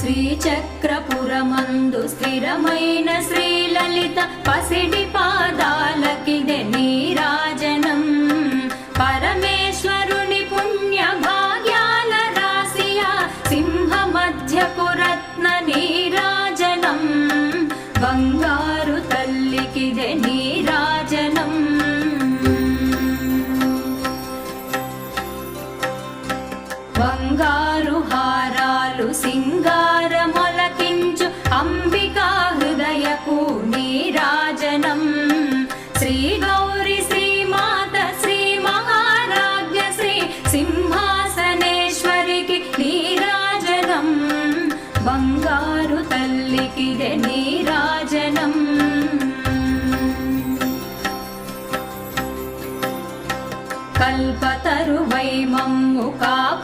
శ్రీచక్రపురమందు స్థిరమైన శ్రీలలిత పసిడి పాదాలకిదె నీరాజనం. పరమేశ్వరుని పుణ్య భాగ్యాల రాశియా సింహ మధ్యపు రత్న నీరాజనం. బంగారు తల్లికిదే నీరాజనం. బంగారు హా శ్రీ గౌరి శ్రీమాత శ్రీ మహారాజ్య శ్రీ సింహాసనేశ్వరికి నీరాజనం. బంగారు తల్లికిదే నీరాజనం. కల్పతరువై మమ్ము కా